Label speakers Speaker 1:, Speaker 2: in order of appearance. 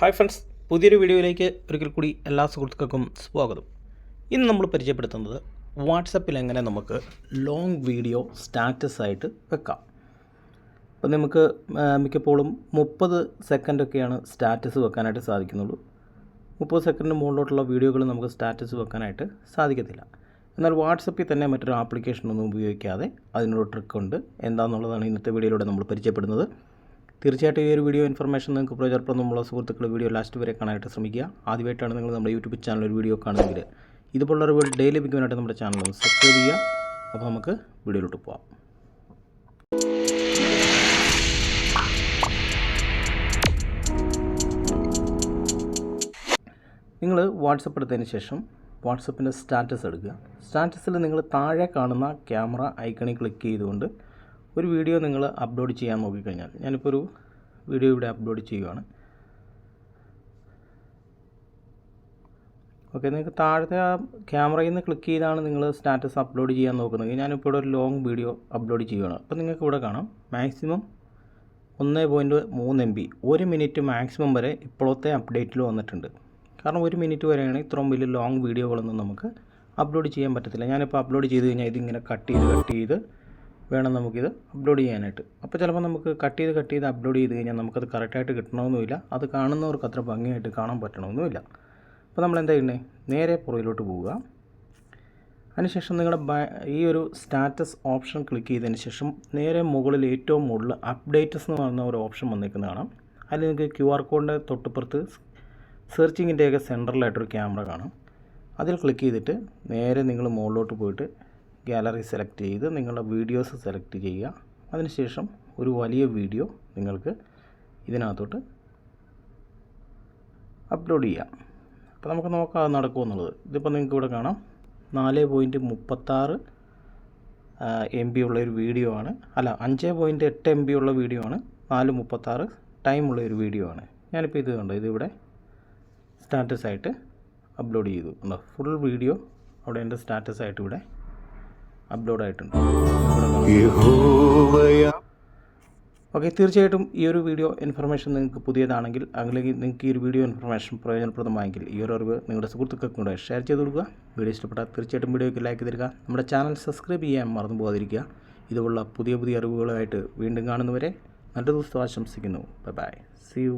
Speaker 1: Hi friends പുതിയൊരു വീഡിയോയിലേക്ക് ഒരിക്കൽ കൂടി എല്ലാ സുഹൃത്തുക്കൾക്കും സ്വാഗതം. ഇന്ന് നമ്മൾ പരിചയപ്പെടുത്തുന്നത് വാട്സപ്പിൽ എങ്ങനെ നമുക്ക് ലോങ് വീഡിയോ സ്റ്റാറ്റസ് ആയിട്ട് വെക്കാം. അപ്പോൾ നമുക്ക് മിക്കപ്പോഴും മുപ്പത് സെക്കൻഡൊക്കെയാണ് സ്റ്റാറ്റസ് വെക്കാനായിട്ട് സാധിക്കുന്നുള്ളൂ. മുപ്പത് സെക്കൻഡിന് മുകളിലോട്ടുള്ള വീഡിയോകൾ നമുക്ക് സ്റ്റാറ്റസ് വെക്കാനായിട്ട് സാധിക്കത്തില്ല. എന്നാൽ വാട്സപ്പിൽ തന്നെ മറ്റൊരു ആപ്ലിക്കേഷനൊന്നും ഉപയോഗിക്കാതെ അതിനൊരു ട്രിക്കുണ്ട് എന്താണെന്നുള്ളതാണ് ഇന്നത്തെ വീഡിയോയിലൂടെ നമ്മൾ പരിചയപ്പെടുന്നത്. തീർച്ചയായിട്ടും ഈ ഒരു വീഡിയോ ഇൻഫർമേഷൻ നിങ്ങൾക്ക് പ്രയോജനപ്രദമുള്ള സുഹൃത്തുക്കൾ വീഡിയോ ലാസ്റ്റ് വരെ കാണാനായിട്ട് ശ്രമിക്കുക. ആദ്യമായിട്ടാണ് നിങ്ങൾ നമ്മുടെ യൂട്യൂബ് ചാനൽ ഒരു വീഡിയോ കാണുന്നെങ്കിൽ ഇതുപോലുള്ള വീഡിയോ ഡെയിലി ലഭിക്കുവാനായിട്ട് നമ്മുടെ ചാനൽ സബ്സ്ക്രൈബ് ചെയ്യുക. അപ്പോൾ നമുക്ക് വീഡിയോയിലോട്ട് പോവാം. നിങ്ങൾ വാട്സപ്പ് എടുത്തതിന് ശേഷം വാട്സപ്പിന്റെ സ്റ്റാറ്റസ് എടുക്കുക. സ്റ്റാറ്റസിൽ നിങ്ങൾ താഴെ കാണുന്ന ക്യാമറ ഐക്കണിൽ ക്ലിക്ക് ചെയ്തുകൊണ്ട് ഒരു വീഡിയോ നിങ്ങൾ അപ്ലോഡ് ചെയ്യാൻ നോക്കിക്കഴിഞ്ഞാൽ ഞാനിപ്പോൾ ഒരു വീഡിയോ ഇവിടെ അപ്ലോഡ് ചെയ്യുവാണ്. ഓക്കെ നിങ്ങൾക്ക് താഴത്തെ ആ ക്യാമറയിൽ നിന്ന് ക്ലിക്ക് ചെയ്താണ് നിങ്ങൾ സ്റ്റാറ്റസ് അപ്ലോഡ് ചെയ്യാൻ നോക്കുന്നത്. ഞാനിപ്പോൾ ഇവിടെ ഒരു ലോങ് വീഡിയോ അപ്ലോഡ് ചെയ്യുകയാണ് അപ്പോൾ നിങ്ങൾക്ക് ഇവിടെ കാണാം. മാക്സിമം ഒന്ന് പോയിന്റ് മൂന്ന് എം ബി. ഒരു മിനിറ്റ് മാക്സിമം വരെ ഇപ്പോഴത്തെ അപ്ഡേറ്റിൽ വന്നിട്ടുണ്ട്. കാരണം ഒരു മിനിറ്റ് വരെയാണ് ഇത്രയും വലിയ ലോങ് വീഡിയോകളൊന്നും നമുക്ക് അപ്ലോഡ് ചെയ്യാൻ പറ്റത്തില്ല. ഞാനിപ്പോൾ അപ്ലോഡ് ചെയ്ത് കഴിഞ്ഞാൽ ഇതിങ്ങനെ കട്ട് ചെയ്ത് കട്ട് ചെയ്ത് വേണം നമുക്കിത് അപ്ലോഡ് ചെയ്യാനായിട്ട്. അപ്പോൾ ചിലപ്പോൾ നമുക്ക് കട്ട് ചെയ്ത് കട്ട് ചെയ്ത് അപ്ലോഡ് ചെയ്ത് കഴിഞ്ഞാൽ നമുക്കത് കറക്റ്റായിട്ട് കിട്ടണമെന്നുമില്ല. അത് കാണുന്നവർക്ക് അത്ര ഭംഗിയായിട്ട് കാണാൻ പറ്റണമെന്നുമില്ല. അപ്പോൾ നമ്മൾ എന്താ ചെയ്യണേ നേരെ പുറകിലോട്ട് പോവുക. അതിനുശേഷം നിങ്ങളുടെ ഈ ഒരു സ്റ്റാറ്റസ് ഓപ്ഷൻ ക്ലിക്ക് ചെയ്തതിന് ശേഷം നേരെ മുകളിൽ ഏറ്റവും മുകളിൽ അപ്ഡേറ്റസ് എന്ന് പറയുന്ന ഒരു ഓപ്ഷൻ വന്നിരിക്കുന്നത് കാണാം. അതിൽ നിങ്ങൾക്ക് ക്യു ആർ കോഡിന്റെ തൊട്ടുപുറത്ത് സെർച്ചിങ്ങിന്റെയൊക്കെ സെന്ററിലായിട്ടൊരു ക്യാമറ കാണാം. അതിൽ ക്ലിക്ക് ചെയ്തിട്ട് നേരെ നിങ്ങൾ മുകളിലോട്ട് പോയിട്ട് ഗാലറി സെലക്ട് ചെയ്ത് നിങ്ങളുടെ വീഡിയോസ് സെലക്ട് ചെയ്യുക. അതിനുശേഷം ഒരു വലിയ വീഡിയോ നിങ്ങൾക്ക് ഇതിനകത്തോട്ട് അപ്ലോഡ് ചെയ്യാം. അപ്പോൾ നമുക്ക് നോക്കാം അത് നടക്കുമെന്നുള്ളത് ഇതിപ്പോൾ നിങ്ങൾക്ക് ഇവിടെ കാണാം. നാല് പോയിന്റ് മുപ്പത്താറ് എം ബി ഉള്ള ഒരു വീഡിയോ ആണ്. അല്ല അഞ്ച് പോയിന്റ് എട്ട് എം ബി ഉള്ള വീഡിയോ ആണ്. നാല് മുപ്പത്താറ് ടൈമുള്ള ഒരു വീഡിയോ ആണ്. ഞാനിപ്പോൾ ഇത് കണ്ടു ഇതിവിടെ സ്റ്റാറ്റസായിട്ട് അപ്ലോഡ് ചെയ്തു. ഉണ്ടോ ഫുൾ വീഡിയോ അവിടെ എന്റെ സ്റ്റാറ്റസായിട്ട് ഇവിടെ അപ്ലോഡ് ആയിട്ടുണ്ട്. ഓക്കെ തീർച്ചയായിട്ടും ഈ ഒരു വീഡിയോ ഇൻഫർമേഷൻ നിങ്ങൾക്ക് പുതിയതാണെങ്കിൽ അല്ലെങ്കിൽ നിങ്ങൾക്ക് ഈ ഒരു വീഡിയോ ഇൻഫർമേഷൻ പ്രയോജനപ്രദമായെങ്കിൽ ഈ ഒരു അറിവ് നിങ്ങളുടെ സുഹൃത്തുക്കൾക്ക് കൂടെ ഷെയർ ചെയ്ത് കൊടുക്കുക. വീഡിയോ ഇഷ്ടപ്പെട്ടാൽ തീർച്ചയായിട്ടും വീഡിയോയ്ക്ക് ലൈക്ക് തരിക. നമ്മുടെ ചാനൽ സബ്സ്ക്രൈബ് ചെയ്യാൻ മറന്നു പോകാതിരിക്കുക. ഇതുപോലുള്ള പുതിയ പുതിയ അറിവുകളുമായിട്ട് വീണ്ടും കാണുന്നവരെ നല്ല ദിവസം ആശംസിക്കുന്നു. Bye bye C U